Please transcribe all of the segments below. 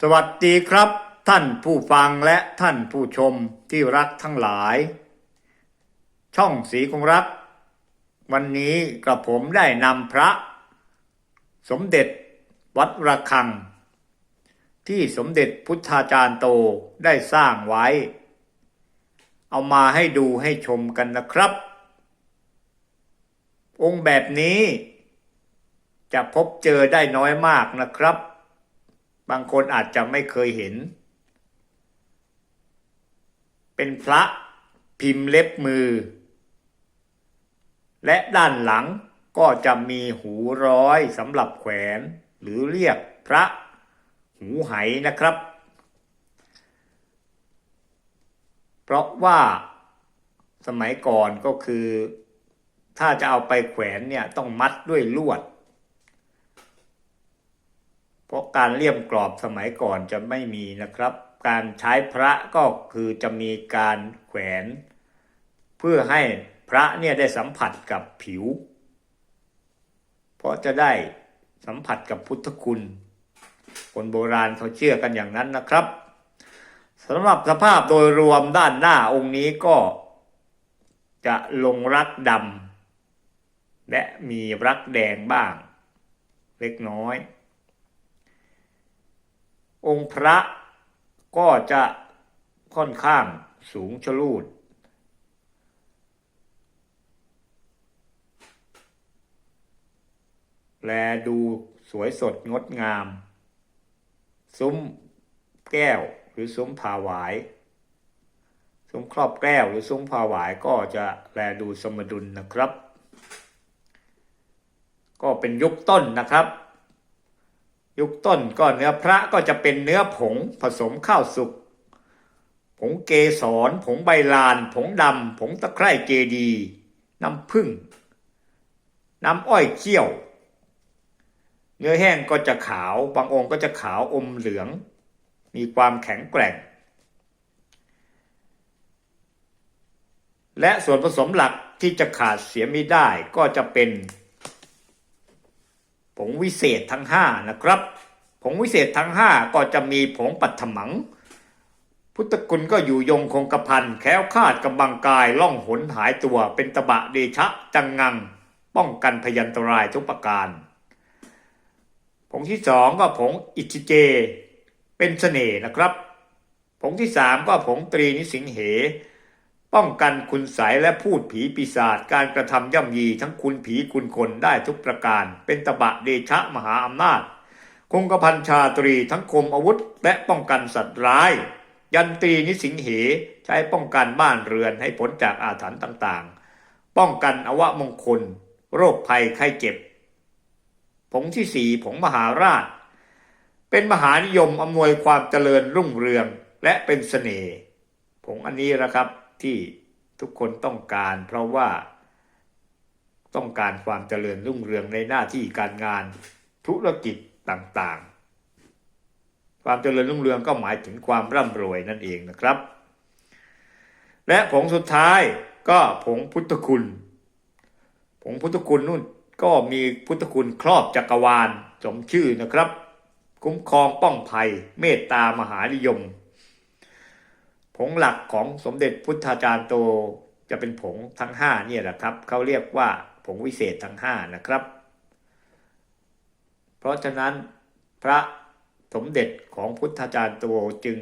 สวัสดีครับ ท่านผู้ฟังและท่านผู้ชมที่รักทั้งหลาย ช่องสีคงรัก วันนี้กระผมได้นำพระ สมเด็จวัดระฆัง ที่สมเด็จพุทธาจารย์โตได้สร้างไว้ เอามาให้ดูให้ชมกันนะครับ องค์แบบนี้จะพบเจอได้น้อยมากนะครับ บางคนอาจจะไม่เคยเห็น เป็นพระพิมพ์เล็บมือ และด้านหลังก็จะมีหูร้อยสำหรับแขวน หรือเรียกพระหูไหนะครับ เพราะว่าสมัยก่อนก็คือ ถ้าจะเอาไปแขวนเนี่ยต้องมัดด้วยลวด ราะการเลี่ยมกรอบสมัยก่อนจะไม่มีนะครับ การใช้พระก็คือจะมีการแขวน เพื่อให้พระเนี่ยได้สัมผัสกับผิว เพราะจะได้สัมผัสกับพุทธคุณ คนโบราณเขาเชื่อกันอย่างนั้นนะครับสำหรับสภาพโดยรวมด้านหน้าองค์นี้ก็จะลงรักดำและมีรักแดงบ้าง เล็กน้อย องค์พระก็จะค่อนข้างสูงชลูด แลดูสวยสดงดงาม ซุ้มแก้วหรือซุ้มผาหวาย ซุ้มครอบแก้วหรือซุ้มผาหวายก็จะแลดูสมดุลนะครับ ก็เป็นยุคต้นนะครับ ยุคต้นก็เนื้อพระก็จะเป็นเนื้อผงผสมข้าวสุก ผงเกสร ผงใบลาน ผงดำ ผงตะไคร่เจดี น้ำผึ้ง น้ำอ้อยเคี่ยว เนื้อแห้งก็จะขาว บางองค์ก็จะขาวอมเหลือง มีความแข็งแกร่ง และส่วนผสมหลักที่จะขาดเสียไม่ได้ก็จะเป็น งวิเศษทั้งห้านะครับ ผงวิเศษทั้งห้าก็จะมีผงปัทมัง พุทธคุณก็อยู่ยงคงกระพันแคล้วคาดกำบังกายล่องหนหายตัวเป็นตบะเดชะจังงัง ป้องกันพยันตรายทุกประการ ผงที่สองก็ผงอิชิเจ เป็นเสน่ห์นะครับ ผงที่สามก็ผงตรีนิสิงเห ป้องกันคุณใสยและพูดผีปีศาจการกระทำย่ำยีทั้งคุณผีคุณคนได้ทุกประการ เป็นตบะเดชะมหาอำนาจ คงกระพันชาตรีทั้งคมอาวุธ และป้องกันสัตว์ร้าย ยันตรีนิสิงเหใช้ป้องกันบ้านเรือนให้พ้นจากอาถรรพ์ต่างๆ ป้องกันอวะมงคล โรคภัยไข้เจ็บ ผงที่สี่ผงมหาราช เป็นมหานิยมอำนวยความเจริญรุ่งเรืองและเป็นเสน่ห์ผงอันนี้นะครับ ที่ทุกคนต้องการ เพราะว่าต้องการความเจริญรุ่งเรืองในหน้าที่การงานธุรกิจต่างๆ ความเจริญรุ่งเรืองก็หมายถึงความร่ำรวยนั่นเองนะครับ และผงสุดท้ายก็ผงพุทธคุณ ผงพุทธคุณนู่นก็มีพุทธคุณครอบจักรวาลสมชื่อนะครับ คุ้มครองป้องภัย เมตตามหานิยม ผงหลักของสมเด็จพุทธาจารย์โตจะเป็นผงทั้งห้าเนี่ยแหละครับเขาเรียกว่าผงวิเศษทั้งห้านะครับ เพราะฉะนั้นพระสมเด็จของพุทธาจารย์โตจึง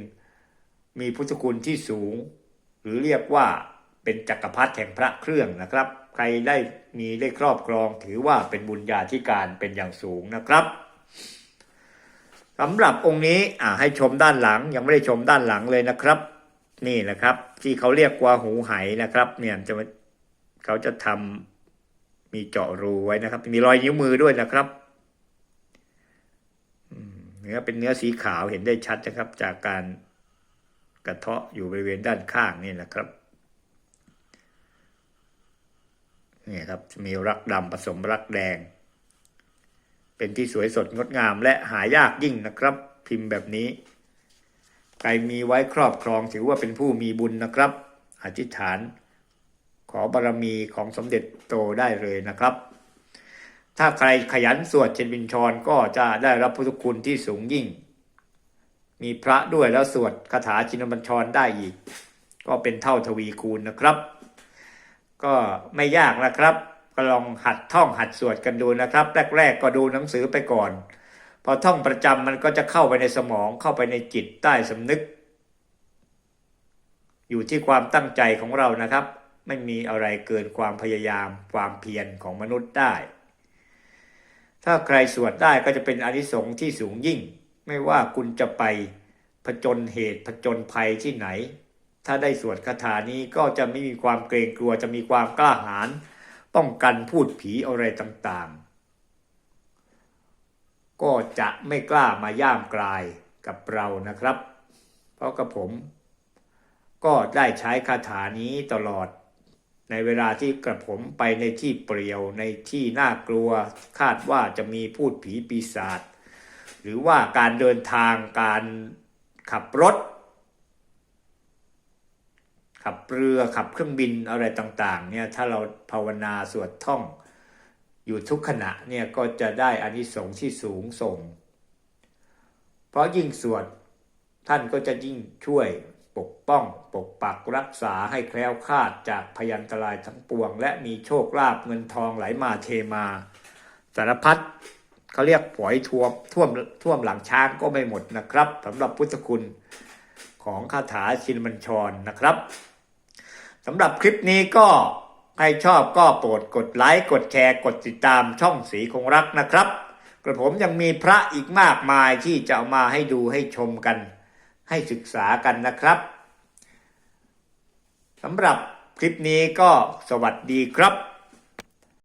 มีพุทธคุณที่สูง หรือเรียกว่าเป็นจักรพรรดิแห่งพระเครื่องนะครับ ใครได้มีได้ครอบครองถือว่าเป็นบุญญาธิการเป็นอย่างสูงนะครับสำหรับองค์นี้อ่าให้ชมด้านหลังยังไม่ได้ชมด้านหลังเลยนะครับ นี่นะครับ ที่เขาเรียกว่าหูไหนะครับ เนี่ยจะเขาจะทำมีเจาะรูไว้นะครับ มีรอยนิ้วมือด้วยนะครับเนื้อเป็นเนื้อสีขาวเห็นได้ชัดนะครับ จากการกระเทาะอยู่บริเวณด้านข้างนี่นะครับนี่ครับมีรักดำผสมรักแดง เป็นที่สวยสดงดงามและหายากยิ่งนะครับ พิมพ์แบบนี้ ใครมีไว้ครอบครองถือว่าเป็นผู้มีบุญนะครับ อธิษฐาน ขอบารมีของสมเด็จโตได้เลยนะครับ ถ้าใครขยันสวดเชนบินชรก็จะได้รับพุทธคุณที่สูงยิ่ง มีพระด้วยแล้วสวดคาถาชินบัญชรได้อีก ก็เป็นเท่าทวีคูณนะครับ ก็ไม่ยากนะครับก็ลองหัดท่องหัดสวดกันดูนะครับ แรก ๆ ก็ดูหนังสือไปก่อน พอท่องประจำมันก็จะเข้าไปในสมองเข้าไปในจิตใต้สำนึก อยู่ที่ความตั้งใจของเรานะครับ ไม่มีอะไรเกินความพยายามความเพียรของมนุษย์ได้ ถ้าใครสวดได้ก็จะเป็นอานิสงส์ที่สูงยิ่ง ไม่ว่าคุณจะไปผจญเหตุผจญภัยที่ไหน ถ้าได้สวดคาถานี้ก็จะไม่มีความเกรงกลัวจะมีความกล้าหาญป้องกันพูดผีอะไรต่างๆ ก็จะไม่กล้ามาย่ามกลายกับเรานะครับ เพราะกับผม ก็ได้ใช้คาถานี้ตลอด ในเวลาที่กระผมไปในที่เปลี่ยวในที่น่ากลัว คาดว่าจะมีพูดผีปีศาจหรือว่าการเดินทางการขับรถ ขับเรือขับเครื่องบินอะไรต่าง ๆ เนี่ยถ้าเราภาวนาสวดท่อง อยู่ทุกขณะเนี่ยก็จะได้อานิสงส์ที่สูงส่ง เพราะยิ่งสวดท่านก็จะยิ่งช่วยปกป้อง ปกปักรักษาให้แคล้วคลาดจากพยันตรายทั้งปวง และมีโชคลาภเงินทองไหลมาเทมาสารพัดเขาเรียกฝอยท่วมท่วมท่วมหลังช้างก็ไม่หมดนะครับสำหรับพุทธคุณของคาถาชินบัญชรนะครับสำหรับคลิปนี้ก็ ใครชอบก็โปรดกดไลค์กดแชร์กดติดตามช่องสีคงรักนะครับกระผมยังมีพระอีกมากมายที่จะเอามาให้ดูให้ชมกัน ให้ศึกษากันนะครับสำหรับคลิปนี้ก็สวัสดีครับ